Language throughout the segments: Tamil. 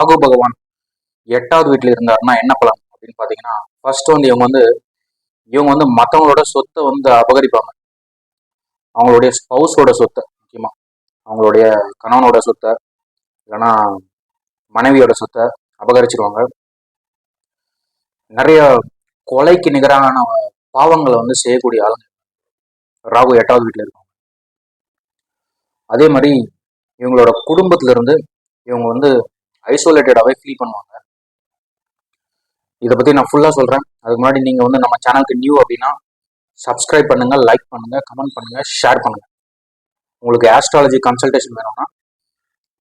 ராகு பகவான் எட்டாவது வீட்டில் இருந்தாருன்னா என்ன பலன் அப்படின்னு பார்த்தீங்கன்னா ஃபர்ஸ்ட் வந்து இவங்க வந்து இவங்க வந்து மற்றவங்களோட சொத்தை வந்து அபகரிப்பாங்க. அவங்களுடைய ஸ்பவுஸோட சொத்தை முக்கியமாக அவங்களுடைய கணவனோட சொத்தை இல்லைன்னா மனைவியோட சொத்தை அபகரிச்சிருவாங்க. நிறைய கொலைக்கு நிகரான பாவங்களை வந்து செய்யக்கூடிய ஆளுங்க ராகு எட்டாவது வீட்டில் இருக்காங்க. அதே மாதிரி இவங்களோட குடும்பத்திலிருந்து இவங்க வந்து ஐசோலேட்டடாகவே ஃபீல் பண்ணுவாங்க. இதை பற்றி நான் ஃபுல்லாக சொல்கிறேன் அதுக்கு முன்னாடி நீங்கள் வந்து நம்ம சேனலுக்கு நியூ அப்படின்னா சப்ஸ்கிரைப் பண்ணுங்கள் லைக் பண்ணுங்கள் கமெண்ட் பண்ணுங்கள் ஷேர் பண்ணுங்கள் உங்களுக்கு ஆஸ்ட்ராலஜி கன்சல்டேஷன் வேணும்னா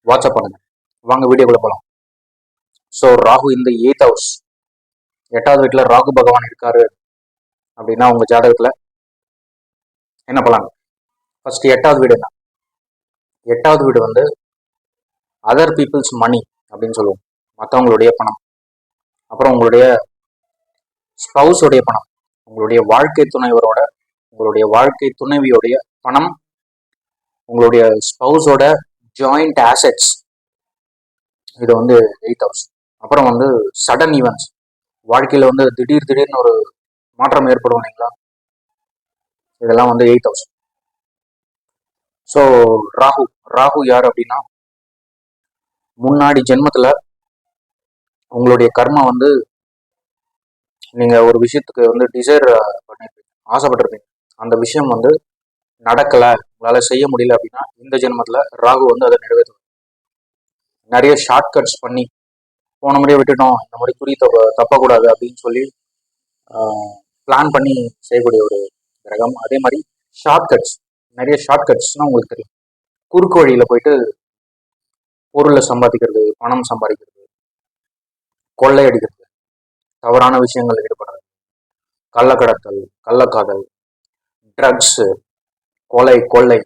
வாட்ஸ்அப் பண்ணுங்கள் வாங்க வீடியோக்குள்ளே போகலாம் ஸோ ராகு இந்த எயித் ஹவுஸ் எட்டாவது வீட்டில் ராகு பகவான் இருக்காரு அப்படின்னா உங்கள் ஜாதகத்தில் என்ன பண்ணலாம் ஃபர்ஸ்ட் எட்டாவது வீடு என்ன? எட்டாவது வீடு வந்து அதர் பீப்புள்ஸ் மணி அப்படின்னு சொல்லுவோம். மற்றவங்களுடைய பணம். அப்புறம் உங்களுடைய ஸ்பவுஸோடைய பணம். உங்களுடைய வாழ்க்கை துணைவரோட உங்களுடைய வாழ்க்கை துணைவியோடைய பணம் உங்களுடைய ஸ்பவுஸோட ஜாயிண்ட் ஆசட்ஸ். இது வந்து எயிட் ஹவுஸ் அப்புறம் வந்து சடன் ஈவெண்ட்ஸ் வாழ்க்கையில் வந்து திடீர் திடீர்னு ஒரு மாற்றம் ஏற்படும் இல்லைங்களா? இதெல்லாம் வந்து eight house so Rahu Rahu யார் அப்படின்னா முன்னாடி ஜென்மத்தில் உங்களுடைய கர்மா வந்து நீங்கள் ஒரு விஷயத்துக்கு வந்து டிசைர் பண்ணியிருப்பீங்க ஆசைப்பட்டிருப்பீங்க. அந்த விஷயம் வந்து நடக்கலை. உங்களால் செய்ய முடியல அப்படின்னா இந்த ஜென்மத்தில் ராகு வந்து அதை நிறைவேற்றும். நிறைய ஷார்ட்கட்ஸ் பண்ணி போன முறையே விட்டுட்டோம் இந்த மாதிரி குறி தப்ப தப்பக்கூடாது அப்படின்னு சொல்லி பிளான் பண்ணி செய்யக்கூடிய ஒரு கிரகம். அதே மாதிரி ஷார்ட்கட்ஸ் நிறைய ஷார்ட்கட்ஸ்னால் உங்களுக்கு தெரியும். குறுக்கு வழியில் போயிட்டு பொருளை சம்பாதிக்கிறது பணம் சம்பாதிக்கிறது கொள்ளையடிக்கிறது தவறான விஷயங்கள் ஈடுபடுறது கள்ளக்கடத்தல் கள்ளக்காதல் ட்ரக்ஸு கொலை கொள்ளை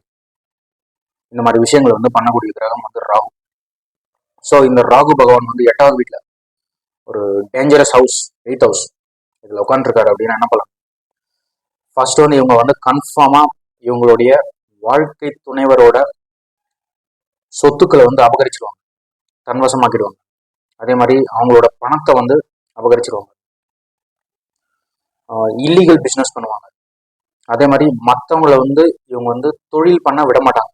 இந்த மாதிரி விஷயங்களை வந்து பண்ணக்கூடிய கிரகம் வந்து ராகு. ஸோ இந்த ராகு பகவான் வந்து எட்டாவது வீட்டில் ஒரு டேஞ்சரஸ் ஹவுஸ் எயிட் ஹவுஸ் இதில் உட்காந்துருக்காரு அப்படின்னா என்ன பண்ணலாம் ஃபர்ஸ்ட் வந்து இவங்க வந்து கன்ஃபார்மாக இவங்களுடைய வாழ்க்கை துணைவரோட சொத்துக்களை வந்து அபகரிச்சிருவாங்க. தன்வசமாக்கிடுவாங்க. அதே மாதிரி அவங்களோட பணத்தை வந்து அபகரிச்சிருவாங்க. இல்லீகல் பிஸ்னஸ் பண்ணுவாங்க. அதே மாதிரி மற்றவங்களை வந்து இவங்க வந்து தொழில் பண்ண விட மாட்டாங்க.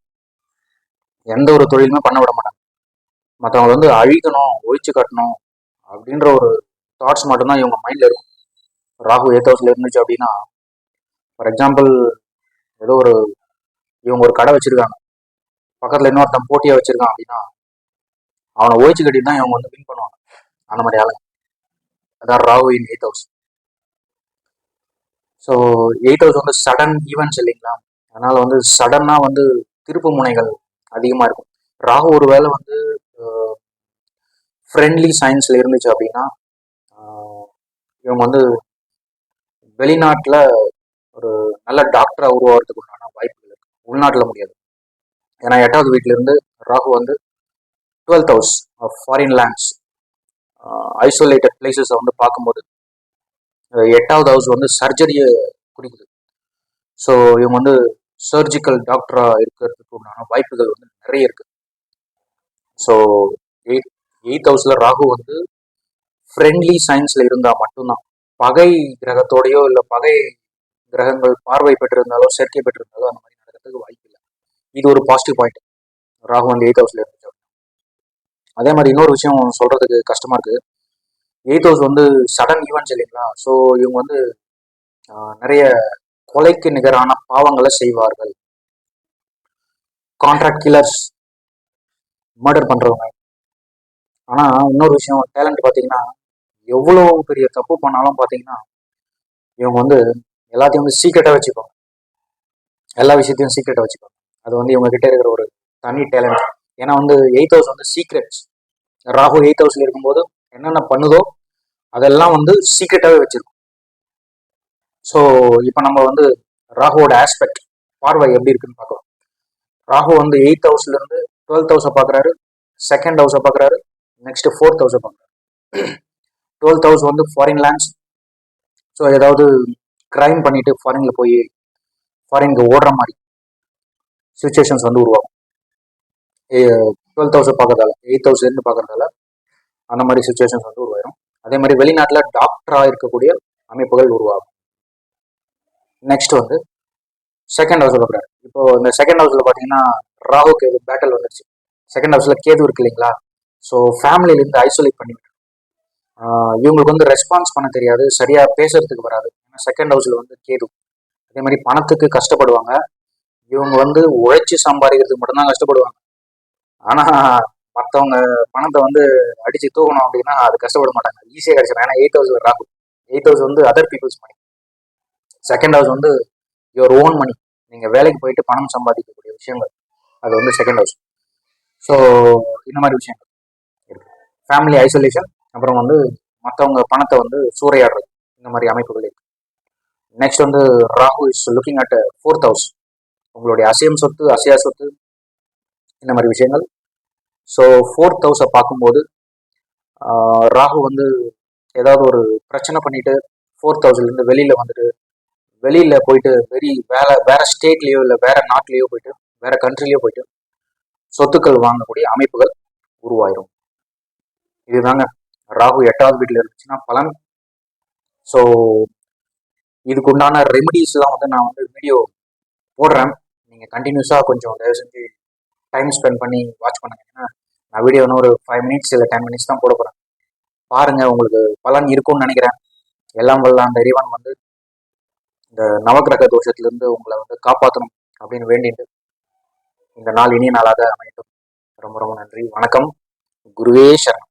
எந்த ஒரு தொழிலுமே பண்ண விட மாட்டாங்க. மற்றவங்களை வந்து அழிக்கணும் ஒழிச்சு கட்டணும் அப்படின்ற ஒரு தாட்ஸ் மட்டும்தான் இவங்க மைண்டில் இருக்கும். ராகு ஏத் ஹவுஸில் இருந்துச்சு அப்படின்னா ஃபார் எக்ஸாம்பிள் ஏதோ ஒரு இவங்க ஒரு கடை வச்சுருக்காங்க. பக்கத்தில் இன்னொருத்தன் போட்டியாக வச்சுருக்கான் அப்படின்னா அவனை ஓய்ச்சி கட்டி தான் இவங்க வந்து வின் பண்ணுவாங்க. அந்த மாதிரி ஆளுங்க அதான் Rahu in eight house so eight house வந்து சடன் ஈவெண்ட்ஸ் இல்லைங்களா? அதனால் வந்து சடனாக வந்து திருப்பு முனைகள் அதிகமாக இருக்கும். ராகு ஒரு வேளை வந்து ஃப்ரெண்ட்லி சயின்ஸில் இருந்துச்சு அப்படின்னா இவங்க வந்து வெளிநாட்டில் ஒரு நல்ல டாக்டராக உருவாகிறதுக்கு உண்டான வாய்ப்புகள் இருக்குது உள்நாட்டில் முடியாது. ஏன்னா எட்டாவது வீட்டிலேருந்து ராகு வந்து twelfth house of foreign lands. Isolated பிளேசஸை வந்து பார்க்கும்போது எட்டாவது ஹவுஸ் வந்து சர்ஜரியை குறிக்குது ஸோ இவங்க வந்து சர்ஜிக்கல் டாக்டராக இருக்கிறதுக்கு உண்டான வாய்ப்புகள் வந்து நிறைய இருக்குது ஸோ எயிட் எயித் ஹவுஸில் ராகு வந்து ஃப்ரெண்ட்லி சயின்ஸில் இருந்தால் மட்டும்தான். பகை கிரகத்தோடையோ இல்லை பகை கிரகங்கள் பார்வை பெற்றிருந்தாலோ சேர்க்கை பெற்றிருந்தாலோ அந்த மாதிரி நடக்கிறதுக்கு வாய்ப்பு இது ஒரு பாசிட்டிவ் பாயிண்ட் ராகு வந்து எயித் ஹவுஸ்ல இருந்துச்சு அதே மாதிரி இன்னொரு விஷயம் சொல்றதுக்கு கஷ்டமா இருக்கு. எயித் ஹவுஸ் வந்து சடன் ஈவெண்ட்ஸ் இல்லைங்களா ஸோ இவங்க வந்து நிறைய கொலைக்கு நிகரான பாவங்களை செய்வார்கள். கான்ட்ராக்ட் கில்லர்ஸ் மர்டர் பண்றவங்க. ஆனா இன்னொரு விஷயம் டேலண்ட் பார்த்தீங்கன்னா எவ்வளோ பெரிய தப்பு பண்ணாலும் பார்த்தீங்கன்னா இவங்க வந்து எல்லாத்தையும் வந்து சீக்கிரட்டாக வச்சுப்பாங்க. எல்லா விஷயத்தையும் சீக்கிரட்டாக வச்சுப்பாங்க. அது வந்து இவங்க கிட்ட இருக்கிற ஒரு தனி டேலண்ட் ஏன்னா வந்து எயித் ஹவுஸ் வந்து சீக்ரெட்ஸ் ராகு எயித் ஹவுஸ்ல இருக்கும்போது என்னென்ன பண்ணுதோ அதெல்லாம் வந்து சீக்ரெட்டாகவே வச்சிருக்கும். ஸோ இப்போ நம்ம வந்து ராகுவோட ஆஸ்பெக்ட் பார்வை எப்படி இருக்குன்னு பார்க்கலாம். ராகு வந்து எயித் ஹவுஸ்ல இருந்து டுவெல்த் ஹவுஸை பார்க்குறாரு செகண்ட் ஹவுஸை பார்க்குறாரு நெக்ஸ்ட் ஃபோர்த் ஹவுஸை பார்க்குறாரு டுவெல்த் ஹவுஸ் வந்து ஃபாரின் லேண்ட்ஸ் ஸோ ஏதாவது கிரைம் பண்ணிட்டு ஃபாரினில் போய் ஃபாரினுக்கு ஓடுற மாதிரி. சுச்சுவேஷன்ஸ் வந்து உருவாகும். டுவெல் தௌசண்ட் பார்க்கறதால எயிட் தௌசண்ட்னு பார்க்கறதால அந்த மாதிரி சுச்சுவேஷன்ஸ் வந்து உருவாயிரும். அதே மாதிரி வெளிநாட்டில் டாக்டராக இருக்கக்கூடிய அமைப்புகள் உருவாகும். நெக்ஸ்ட் வந்து செகண்ட் ஹவுஸில் பார்க்குறாரு. இப்போ இந்த செகண்ட் ஹவுஸில் பார்த்தீங்கன்னா ராகு கேது பேட்டல் வந்துருச்சு. செகண்ட் ஹவுஸில் கேது இருக்கு இல்லைங்களா? ஸோ ஃபேமிலியிலேருந்து ஐசோலேட் பண்ணிவிட்டு இவங்களுக்கு வந்து ரெஸ்பான்ஸ் பண்ண தெரியாது. சரியாக பேசுறதுக்கு வராது. ஏன்னா செகண்ட் ஹவுஸில் வந்து கேது. அதே மாதிரி பணத்துக்கு கஷ்டப்படுவாங்க. இவங்க வந்து உழைச்சி சம்பாதிக்கிறதுக்கு மட்டும்தான் கஷ்டப்படுவாங்க. ஆனால் மற்றவங்க பணத்தை வந்து அடித்து தூக்கணும் அப்படின்னா அது கஷ்டப்பட மாட்டாங்க. ஈஸியாக கிடைச்சிடும் ஏன்னா eight house Rahu eight house வந்து other peoples money second house வந்து யுவர் ஓன் மணி நீங்கள் வேலைக்கு போயிட்டு பணம் சம்பாதிக்கக்கூடிய விஷயங்கள். அது வந்து செகண்ட் ஹவுஸ் ஸோ இந்த மாதிரி விஷயங்கள். ஃபேமிலி ஐசோலேஷன் அப்புறம் வந்து மற்றவங்க பணத்தை வந்து சூறையாடுறது. இந்த மாதிரி அமைப்புகள் இருக்கு. நெக்ஸ்ட் வந்து Rahu is looking at fourth house உங்களுடைய அசையம் சொத்து அசையா சொத்து இந்த மாதிரி விஷயங்கள். ஸோ ஃபோர்த் ஹவுஸை பார்க்கும்போது ராகு வந்து ஏதாவது ஒரு பிரச்சனை பண்ணிட்டு ஃபோர்த் ஹவுஸ்லேருந்து வெளியில் வந்துட்டு வெளியில் போயிட்டு வெறி வேற வேற ஸ்டேட்லேயோ இல்லை வேற நாட்டிலேயோ போயிட்டு வேற கண்ட்ரிலேயோ போயிட்டு சொத்துக்கள் வாங்கக்கூடிய அமைப்புகள் உருவாயிரும். இதுதாங்க. ராகு எட்டாவது வீட்டில் இருந்துச்சுன்னா பலன். ஸோ இதுக்கு உண்டான ரெமிடிஸ்லாம் வந்து நான் வந்து வீடியோ போடுறேன். நீங்கள் கண்டினியூஸாக கொஞ்சம் தயவு செஞ்சு டைம் ஸ்பெண்ட் பண்ணி வாட்ச் பண்ணுங்க. ஏன்னா நான் வீடியோ இன்னும் ஒரு ஃபைவ் மினிட்ஸ் இல்லை டென் மினிட்ஸ் தான் போட போகிறேன் பாருங்கள் உங்களுக்கு பலன் இருக்கும்னு நினைக்கிறேன். எல்லாம் வல்ல அந்த இறைவன் வந்து இந்த நவக்கிரக தோஷத்திலிருந்து உங்களை வந்து காப்பாற்றணும் அப்படின்னு வேண்டிட்டு இந்த நாள் இனிய நாளாக அமையட்டும். ரொம்ப ரொம்ப நன்றி. வணக்கம். குருவே சரணம்.